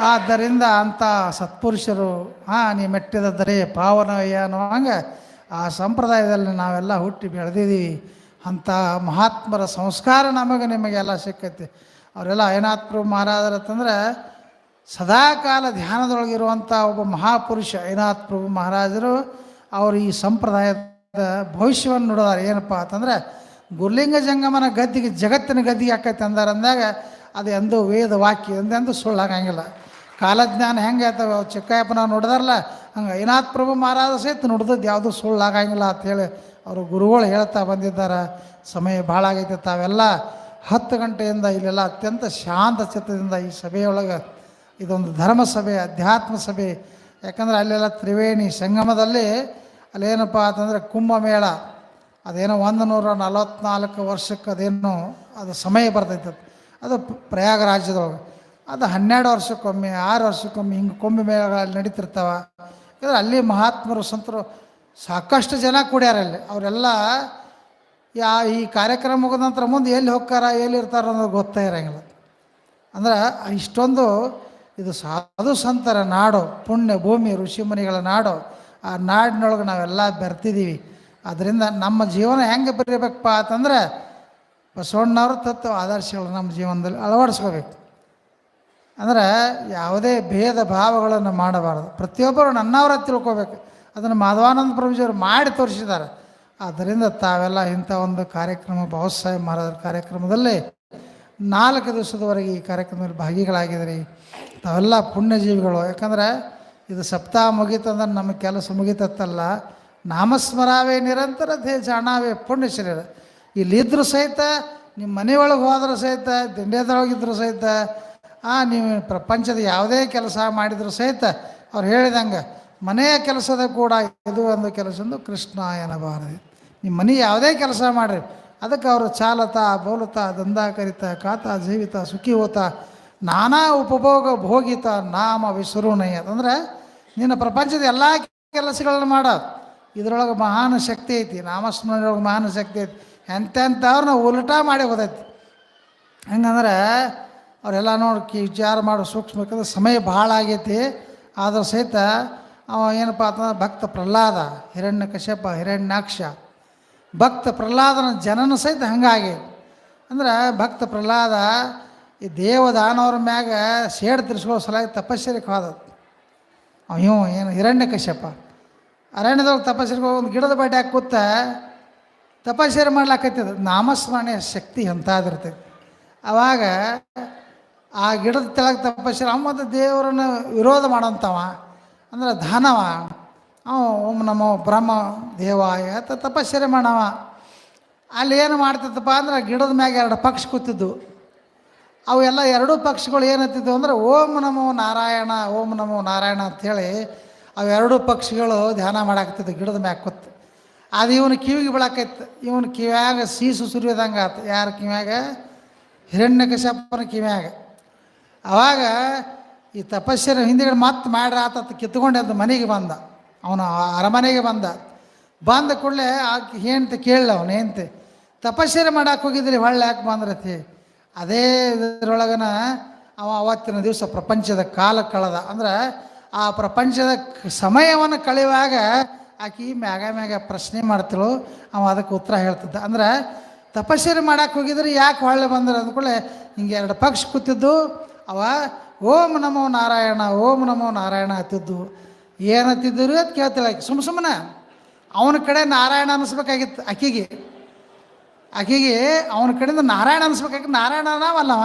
ಆದ್ದರಿಂದ ಅಂಥ ಸತ್ಪುರುಷರು, ಹಾಂ, ನೀ ಮೆಟ್ಟಿದ ದರೆ ಪಾವನವಯ್ಯ ಅನ್ನೋ ಹಂಗೆ ಆ ಸಂಪ್ರದಾಯದಲ್ಲಿ ನಾವೆಲ್ಲ ಹುಟ್ಟಿ ಬೆಳೆದಿದ್ದೀವಿ ಅಂಥ ಮಹಾತ್ಮರ ಸಂಸ್ಕಾರ ನಮಗೆ ನಿಮಗೆಲ್ಲ ಸಿಕ್ಕೈತಿ. ಅವರೆಲ್ಲ ಐನಾಥ್ ಪ್ರಭು ಮಹಾರಾಜರತ್ತಂದ್ರೆ ಸದಾಕಾಲ ಧ್ಯಾನದೊಳಗಿರುವಂಥ ಒಬ್ಬ ಮಹಾಪುರುಷ ಐನಾಥ್ ಪ್ರಭು ಮಹಾರಾಜರು ಅವರು ಈ ಸಂಪ್ರದಾಯದ ಭವಿಷ್ಯವನ್ನು ನೋಡಿದಾರೆ. ಏನಪ್ಪ ಅಂತಂದ್ರೆ ಗುರ್ಲಿಂಗ ಜಂಗಮನ ಗದ್ದಿಗೆ ಜಗತ್ತಿನ ಗದ್ದಿಗೆ ಆಕೈತೆ ಅಂದಾರ ಅಂದಾಗ ಅದು ಎಂದೂ ವೇದ ವಾಕ್ಯ ಎಂದೆಂದು ಸುಳ್ಳಾಗಂಗಿಲ್ಲ ಕಾಲಜ್ಞಾನ ಹೆಂಗೆ ಆಯ್ತವೆ? ಚಿಕ್ಕಯ್ಯಪ್ಪನ ನೋಡಿದಾರಲ್ಲ, ಹಂಗೆ ಐನಾಥ್ ಪ್ರಭು ಮಹಾರಾಜ ಸಹಿತ ನುಡ್ದದ್ದು ಯಾವುದೂ ಸುಳ್ಳಾಗಂಗಿಲ್ಲ ಅಂತೇಳಿ ಅವರು ಗುರುಗಳು ಹೇಳ್ತಾ ಬಂದಿದ್ದಾರೆ, ಸಮಯ ಭಾಳ ಆಗೈತೆ, ತಾವೆಲ್ಲ ಹತ್ತು ಗಂಟೆಯಿಂದ ಇಲ್ಲೆಲ್ಲ ಅತ್ಯಂತ ಶಾಂತ ಚಿತ್ತದಿಂದ ಈ ಸಭೆಯೊಳಗೆ ಇದೊಂದು ಧರ್ಮ ಸಭೆ ಅಧ್ಯಾತ್ಮ ಸಭೆ ಯಾಕಂದ್ರೆ ಅಲ್ಲೆಲ್ಲ ತ್ರಿವೇಣಿ ಸಂಗಮದಲ್ಲಿ ಅಲ್ಲೇನಪ್ಪ ಅಂತಂದರೆ ಕುಂಭಮೇಳ, ಅದೇನೋ ಒಂದು ನೂರ ನಲವತ್ನಾಲ್ಕು ವರ್ಷಕ್ಕೆ ಅದೇನು ಅದು ಸಮಯ ಬರ್ತೈತೆ. ಅದು. ಅದು ಪ- ಪ್ರಯಾಗ ರಾಜ್ಯದೊಳಗೆ ಅದು ಹನ್ನೆರಡು ವರ್ಷಕ್ಕೊಮ್ಮೆ, ಆರು ವರ್ಷಕ್ಕೊಮ್ಮೆ ಹಿಂಗೆ ಕುಂಭ ಮೇಳಗಳಲ್ಲಿ ಯಾಕಂದರೆ ಯಾಕಂದ್ರೆ ಅಲ್ಲಿ ಮಹಾತ್ಮರು, ಸಂತರು ಸಾಕಷ್ಟು ಜನ ಕೂಡ್ಯಾರ ಅಲ್ಲಿ. ಅವರೆಲ್ಲ ಯಾ ಈ ಕಾರ್ಯಕ್ರಮ ಮುಗಿದ ನಂತರ ಮುಂದೆ ಎಲ್ಲಿ ಹೋಗ್ತಾರ, ಎಲ್ಲಿ ಇರ್ತಾರ ಅನ್ನೋದು ಗೊತ್ತೇ ಇರೋಂಗಿಲ್ಲ. ಅಂದ್ರೆ ಇಷ್ಟೊಂದು ಇದು ಸಾಧು ಸಂತರ ನಾಡು, ಪುಣ್ಯ ಭೂಮಿ ಋಷಿಮುನಿಗಳ ನಾಡು, ಆ ನಾಡಿನೊಳಗೆ ನಾವೆಲ್ಲ ಬೆರ್ತಿದ್ದೀವಿ ಅದರಿಂದ ನಮ್ಮ ಜೀವನ ಹೆಂಗೆ ಬರೀಬೇಕಪ್ಪ ಅಂತಂದ್ರೆ ಬಸವಣ್ಣವ್ರ ತತ್ವ ಆದರ್ಶಗಳು ನಮ್ಮ ಜೀವನದಲ್ಲಿ ಅಳವಡಿಸ್ಕೋಬೇಕು. ಅಂದ್ರೆ ಯಾವುದೇ ಭೇದ ಭಾವಗಳನ್ನು ಮಾಡಬಾರದು. ಪ್ರತಿಯೊಬ್ಬರು ನನ್ನವರ ತಿಳ್ಕೊಬೇಕು. ಅದನ್ನು ಮಾಧವಾನಂದ ಪ್ರಭುಜಿಯವರು ಮಾಡಿ ತೋರಿಸಿದ್ದಾರೆ. ಆದ್ದರಿಂದ ತಾವೆಲ್ಲ ಇಂಥ ಒಂದು ಕಾರ್ಯಕ್ರಮ, ಬಾಬಾಸಾಹೇಬ್ ಮಹಾರಾಜರ ಕಾರ್ಯಕ್ರಮದಲ್ಲಿ ನಾಲ್ಕು ದಿವಸದವರೆಗೆ ಈ ಕಾರ್ಯಕ್ರಮದಲ್ಲಿ ಭಾಗಿಗಳಾಗಿದ್ರಿ ತಾವೆಲ್ಲ ಪುಣ್ಯಜೀವಿಗಳು. ಯಾಕಂದ್ರೆ ಇದು ಸಪ್ತಾಹ ಮುಗೀತಂದ್ರೆ ನಮ್ಮ ಕೆಲಸ ಮುಗೀತತ್ತಲ್ಲ. ನಾಮಸ್ಮರಾವೇ ನಿರಂತರ ದೇ ಜಾಣಾವೇ ಪುಣ್ಯ ಶರೀರ. ಇಲ್ಲಿದ್ದರೂ ಸಹಿತ, ನಿಮ್ಮ ಮನೆಯೊಳಗೆ ಹೋದರೂ ಸಹಿತ ದಿಂಡ್ಯದೊಳಗಿದ್ರು ಸಹಿತ, ಆ, ನೀವು ಪ್ರಪಂಚದ ಯಾವುದೇ ಕೆಲಸ ಮಾಡಿದರೂ ಸಹಿತ ಅವ್ರು ಹೇಳಿದಂಗೆ ಮನೆಯ ಕೆಲಸದ ಕೂಡ ಇದು ಒಂದು ಕೆಲಸದ್ದು ಕೃಷ್ಣ ಎನ್ನಬಾರದು. ನಿಮ್ಮ ಮನೆ ಯಾವುದೇ ಕೆಲಸ ಮಾಡಿರಿ. ಅದಕ್ಕೆ ಅವರು ಚಾಲತ, ಬೋಲತ, ದಂಧ ಕರಿತ, ಕಾತ, ಜೀವಿತ, ಸುಖಿ ಹೋತ, ನಾನಾ ಉಪಭೋಗ ಭೋಗಿತ, ನಾಮ ವಿಶ್ವರುಣಯ್ಯ ಅಂದರೆ ನಿನ್ನ ಪ್ರಪಂಚದ ಎಲ್ಲ ಕೆಲಸಗಳನ್ನು ಮಾಡ. ಇದ್ರೊಳಗೆ ಮಹಾನ್ ಶಕ್ತಿ ಐತಿ. ನಾಮಸ್ಮರಣೆಯೊಳಗೆ ಮಹಾನ್ ಶಕ್ತಿ ಐತಿ. ಎಂತೆಂಥವ್ರನ್ನ ಉಲ್ಟಾ ಮಾಡಿ ಹೋದೈತಿ. ಹೆಂಗಂದ್ರೆ ಅವರೆಲ್ಲ ನೋಡಿ ವಿಚಾರ ಮಾಡೋ ಸೂಕ್ಷ್ಮ ಸಮಯ ಭಾಳ ಆಗೈತಿ. ಆದರೂ ಸಹಿತ ಅವ ಏನಪ್ಪ ಅಂತಂದ್ರೆ ಭಕ್ತ ಪ್ರಹ್ಲಾದ ಹಿರಣ್ಯ ಕಶ್ಯಪ ಹಿರಣ್ಯಾಕ್ಷ. ಭಕ್ತ ಪ್ರಹ್ಲಾದನ ಜನನ ಸಹಿತ ಹಂಗಾಗಿ. ಅಂದ್ರೆ ಭಕ್ತ ಪ್ರಹ್ಲಾದ ಈ ದೇವದಾನವ್ರ ಮ್ಯಾಗ ಸೇಡ್ ತಿರ್ಸ್ಕೊಳ್ಳೋ ಸಲಾಗಿ ತಪಸ್ಸರಿಗೆ ಹೋದ ಅವ ಏನು ಹಿರಣ್ಯ ಕಶ್ಯಪ ಅರಣ್ಯದೊಳಗೆ ತಪಸ್ಸರಿಗೆ ಒಂದು ಗಿಡದ ಬಟ್ಟೆ ಹಾಕಿ ಕೂತ ತಪಸ್ಸರಿ ಮಾಡ್ಲಾಕತ್ತಿದ. ನಾಮಸ್ಮರಣೆಯ ಶಕ್ತಿ ಅಂತಾದಿರ್ತೈತಿ ಅವಾಗ ಆ ಗಿಡದ ತೆಳಗೆ ತಪಸ್ಸರಿ ಅಮ್ಮದ ದೇವರನ್ನ ವಿರೋಧ ಮಾಡೋಂಥವ ಅಂದ್ರೆ ದಾನವ ಓಂ ನಮೋ ಬ್ರಹ್ಮ ದೇವಾಯ. ಅಂತ ತಪಶ್ಚರ್ಯ ಮಾಡವ ಅಲ್ಲಿ ಏನು ಮಾಡ್ತಿತ್ತಪ್ಪ ಅಂದ್ರೆ ಗಿಡದ ಮ್ಯಾಗೆ ಎರಡು ಪಕ್ಷ ಕೂತಿದ್ದು ಎಲ್ಲ ಎರಡೂ ಪಕ್ಷಿಗಳು ಏನತ್ತಿದ್ವು ಅಂದರೆ ಓಂ ನಮೋ ನಾರಾಯಣ, ಓಂ ನಮೋ ನಾರಾಯಣ ಅಂಥೇಳಿ ಎರಡೂ ಪಕ್ಷಿಗಳು ಧ್ಯಾನ ಮಾಡಾಕ್ತಿದ್ದು ಗಿಡದ ಮ್ಯಾಗ ಕೂತು. ಅದು ಇವನು ಕಿವಿಗೆ ಬೀಳಾಕೈತೆ. ಇವನು ಕಿವ್ಯಾಗ ಸೀಸು ಸುರಿಯೋದಂಗೆ ಆತು. ಯಾರ ಕಿವ್ಯಾಗ? ಹಿರಣ್ಯಕಶಪ್ಪನ ಕಿವ್ಯಾಗ. ಅವಾಗ ಈ ತಪಸ್ಸಿನ ಹಿಂದಿಗಡೆ ಮತ್ತೆ ಮಾಡ್ರ ಕಿತ್ಕೊಂಡು ಅದು ಮನೆಗೆ ಬಂದ. ಅವನ ಅರಮನೆಗೆ ಬಂದ. ಬಂದ ಕೂಡಲೇ ಆಕೆ ಏನಂತ ಕೇಳಲ್ಲ ಅವನು, ಹೆಂಡ್ತಿ ತಪಸ್ಸಿನ ಮಾಡಕ್ಕೆ ಹೋಗಿದ್ರಿ, ಹೊಳ್ಳೆ ಯಾಕೆ ಬಂದ್ರತಿ? ಅದೇ ಇದರೊಳಗನ ಅವ ಅವತ್ತಿನ ದಿವಸ ಪ್ರಪಂಚದ ಕಾಲ ಕಳೆದ. ಅಂದ್ರೆ ಆ ಪ್ರಪಂಚದ ಸಮಯವನ್ನು ಕಳೆಯುವಾಗ ಆಕೆ ಮ್ಯಾಗ ಮ್ಯಾಗ ಪ್ರಶ್ನೆ ಮಾಡ್ತಳು ಅವ ಅದಕ್ಕೆ ಉತ್ತರ ಹೇಳ್ತಿದ್ದ. ಅಂದ್ರೆ ತಪಸ್ಸರಿ ಮಾಡಕ್ಕೆ ಹೋಗಿದ್ರೆ, ಯಾಕೆ ಹೊಳ್ಳೆ ಬಂದ್ರೆ ಅಂದ್ಕೊಳ್ಳೆ ಹಿಂಗೆ ಎರಡು ಪಕ್ಷ ಕೂತಿದ್ದು. ಅವ ಓಂ ನಮೋ ನಾರಾಯಣ, ಓಂ ನಮೋ ನಾರಾಯಣ ಹತ್ತಿದ್ದು ಏನು ಹತ್ತಿದ್ದರು ಅದು ಕೇಳ್ತಿಲ್ಲ ಆಕೆ. ಸುಮ್ಮ ಸುಮ್ಮನೆ ಅವನ ಕಡೆ ನಾರಾಯಣ ಅನ್ನಿಸ್ಬೇಕಾಗಿತ್ತು ಆಕೆಗೆ. ಆಕೆಗೆ ಅವನ ಕಡೆಯಿಂದ ನಾರಾಯಣ ಅನ್ಸ್ಬೇಕಾಗಿ ನಾರಾಯಣ ನಾವಲ್ಲವ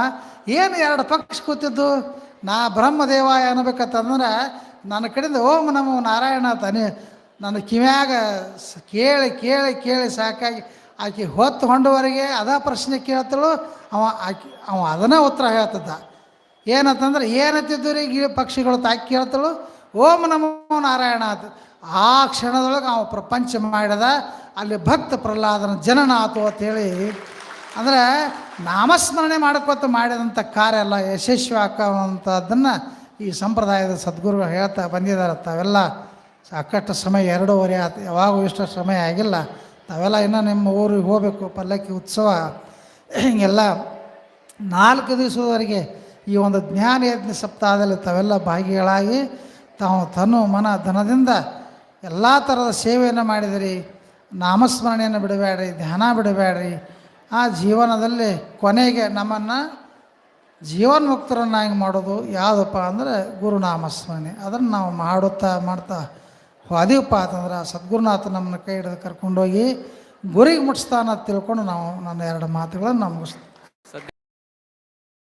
ಏನು ಎರಡು ಪಕ್ಷ ಕೂತಿದ್ದು? ನಾ ಬ್ರಹ್ಮದೇವ ಅನ್ನಬೇಕಂತಂದ್ರೆ ನನ್ನ ಕಡೆಯಿಂದ ಓಂ ನಮೋ ನಾರಾಯಣ ತಾನೆ ನನ್ನ ಕಿವ್ಯಾಗ ಕೇಳಿ ಕೇಳಿ ಕೇಳಿ ಸಾಕಾಗಿ ಆಕೆ ಹೊತ್ತು ಹೊಂಡವರೆಗೆ ಅದ ಪ್ರಶ್ನೆ ಕೇಳ್ತಾಳು. ಅವ ಆಕೆ, ಅವ ಅದನ್ನೇ ಉತ್ತರ ಹೇಳ್ತಿದ್ದ. ಏನಂತಂದ್ರೆ ಏನತ್ತಿದ್ದು ಈ ಪಕ್ಷಿಗಳು ತಾಕಿ ಕೇಳ್ತಳು? ಓಂ ನಮೋ ನಾರಾಯಣ ಅಂತ. ಆ ಕ್ಷಣದೊಳಗೆ ಅವ ಪ್ರಪಂಚ ಮಾಡಿದ, ಅಲ್ಲಿ ಭಕ್ತ ಪ್ರಹ್ಲಾದನ ಜನನ ಆತು ಅಂತೇಳಿ ಅಂದರೆ ನಾಮಸ್ಮರಣೆ ಮಾಡ್ಕೋತ ಮಾಡಿದಂಥ ಕಾರ್ಯ ಎಲ್ಲ ಯಶಸ್ವಿ ಹಾಕೋವಂಥದ್ದನ್ನು ಈ ಸಂಪ್ರದಾಯದ ಸದ್ಗುರುಗಳು ಹೇಳ್ತಾ ಬಂದಿದ್ದಾರೆ. ತಾವೆಲ್ಲ ಸಾಕಷ್ಟು ಸಮಯ, ಎರಡೂವರೆ ಆಯ್ತು ಯಾವಾಗೂ ಇಷ್ಟು ಸಮಯ ಆಗಿಲ್ಲ. ತಾವೆಲ್ಲ ಇನ್ನೂ ನಿಮ್ಮ ಊರಿಗೆ ಹೋಗಬೇಕು, ಪಲ್ಲಕ್ಕಿ ಉತ್ಸವ. ಹಿಂಗೆಲ್ಲ ನಾಲ್ಕು ದಿವಸದವರೆಗೆ ಈ ಒಂದು ಜ್ಞಾನ ಯಜ್ಞ ಸಪ್ತಾಹದಲ್ಲಿ ತಾವೆಲ್ಲ ಭಾಗಿಗಳಾಗಿ ತಾವು ತನು ಮನ ಧನದಿಂದ ಎಲ್ಲ ಥರದ ಸೇವೆಯನ್ನು ಮಾಡಿದಿರಿ. ನಾಮಸ್ಮರಣೆಯನ್ನು ಬಿಡಬೇಡ್ರಿ, ಧ್ಯಾನ ಬಿಡಬೇಡ್ರಿ. ಆ ಜೀವನದಲ್ಲಿ ಕೊನೆಗೆ ನಮ್ಮನ್ನು ಜೀವನ್ಮುಕ್ತರನ್ನಾಗಿ ಮಾಡೋದು ಯಾವುದಪ್ಪ ಅಂದರೆ ಗುರುನಾಮಸ್ಮರಣೆ. ಅದನ್ನು ನಾವು ಮಾಡುತ್ತಾ ಮಾಡ್ತಾ ಹೋದೀವಪ್ಪ ಅಂತಂದ್ರೆ ಸದ್ಗುರುನಾಥ ನಮ್ಮನ್ನು ಕೈ ಹಿಡಿದು ಕರ್ಕೊಂಡೋಗಿ ಗುರಿಗೆ ಮುಟ್ಟಿಸ್ತಾನ ಅಂತ ತಿಳ್ಕೊಂಡು ನಾವು ನನ್ನ ಎರಡು ಮಾತುಗಳನ್ನು ನಾವು